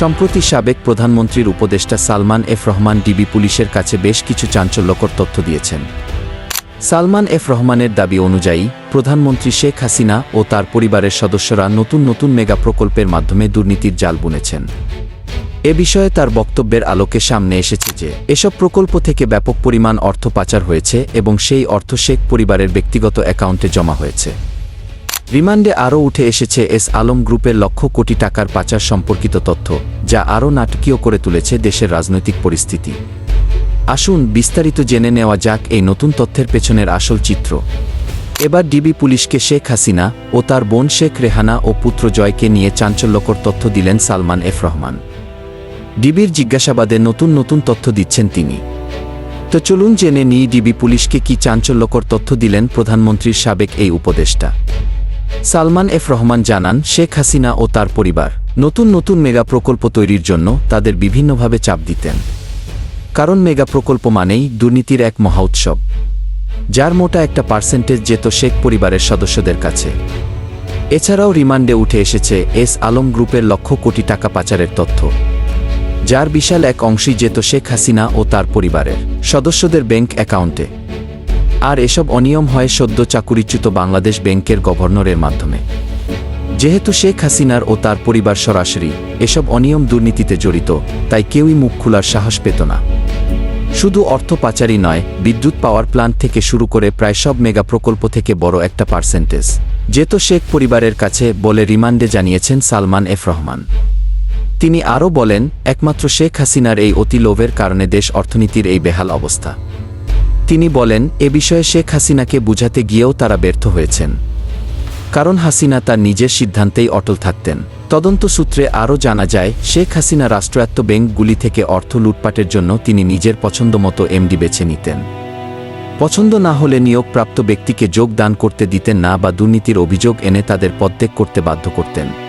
সম্প্রতি সাবেক প্রধানমন্ত্রীর উপদেষ্টা সালমান এফ রহমান ডিবি পুলিশের কাছে বেশ কিছু চাঞ্চল্যকর তথ্য দিয়েছেন। সালমান এফ রহমানের দাবি অনুযায়ী, প্রধানমন্ত্রী শেখ হাসিনা ও তার পরিবারের সদস্যরা নতুন নতুন মেগা প্রকল্পের মাধ্যমে দুর্নীতির জাল বুনেছেন। এ বিষয়ে তার বক্তব্যের আলোকে সামনে এসেছে যে, এসব প্রকল্প থেকে ব্যাপক পরিমাণ অর্থ পাচার হয়েছে এবং সেই অর্থ শেখ পরিবারের ব্যক্তিগত অ্যাকাউন্টে জমা হয়েছে। রিমান্ডে আরও উঠে এসেছে এস আলম গ্রুপের লক্ষ কোটি টাকার পাচার সম্পর্কিত তথ্য, যা আরও নাটকীয় করে তুলেছে দেশের রাজনৈতিক পরিস্থিতি। আসুন বিস্তারিত জেনে নেওয়া যাক এই নতুন তথ্যের পেছনের আসল চিত্র। এবার ডিবি পুলিশকে শেখ হাসিনা ও তার বোন শেখ রেহানা ও পুত্র জয়কে নিয়ে চাঞ্চল্যকর তথ্য দিলেন সালমান এফ রহমান। ডিবির জিজ্ঞাসাবাদে নতুন নতুন তথ্য দিচ্ছেন তিনি। তো চলুন জেনে নিই ডিবি পুলিশকে কি চাঞ্চল্যকর তথ্য দিলেন প্রধানমন্ত্রীর সাবেক এই উপদেষ্টা। সালমান এফ রহমান জানান, শেখ হাসিনা ও তার পরিবার নতুন নতুন মেগা প্রকল্প তৈরির জন্য তাদের বিভিন্নভাবে চাপ দিতেন। কারণ মেগা প্রকল্প মানেই দুর্নীতির এক মহা উৎসব, যার মোটা একটা পার্সেন্টেজ যেত শেখ পরিবারের সদস্যদের কাছে। এছাড়াও রিমান্ডে উঠে এসেছে এস আলম গ্রুপের লক্ষ কোটি টাকা পাচারের তথ্য, যার বিশাল এক অংশই যেত শেখ হাসিনা ও তার পরিবারের সদস্যদের ব্যাংক অ্যাকাউন্টে। আর এসব অনিয়ম হয় সদ্য চাকুরিচ্যুত বাংলাদেশ ব্যাংকের গভর্নরের মাধ্যমে। যেহেতু শেখ হাসিনার ও তার পরিবার সরাসরি এসব অনিয়ম দুর্নীতিতে জড়িত, তাই কেউই মুখ খোলার সাহস পেত না। শুধু অর্থ পাচারই নয়, বিদ্যুৎ পাওয়ার প্ল্যান্ট থেকে শুরু করে প্রায় সব মেগা প্রকল্প থেকে বড় একটা পার্সেন্টেজ। যেত শেখ পরিবারের কাছে বলে রিমান্ডে জানিয়েছেন সালমান এফ রহমান। তিনি আরও বলেন, একমাত্র শেখ হাসিনার এই অতি লোভের কারণে দেশ অর্থনীতির এই বেহাল অবস্থা। তিনি বলেন, এ বিষয়ে শেখ হাসিনাকে বুঝাতে গিয়েও তারা ব্যর্থ হয়েছেন। কারণ হাসিনা তার নিজের সিদ্ধান্তেই অটল থাকতেন। তদন্ত সূত্রে আরও জানা যায়, শেখ হাসিনা রাষ্ট্রায়ত্ত ব্যাংকগুলি থেকে অর্থ লুটপাটের জন্য তিনি নিজের পছন্দমতো এমডি বেছে নিতেন। পছন্দ না হলে নিয়োগপ্রাপ্ত ব্যক্তিকে যোগদান করতে দিতেন না বা দুর্নীতির অভিযোগ এনে তাদের পদত্যাগ করতে বাধ্য করতেন।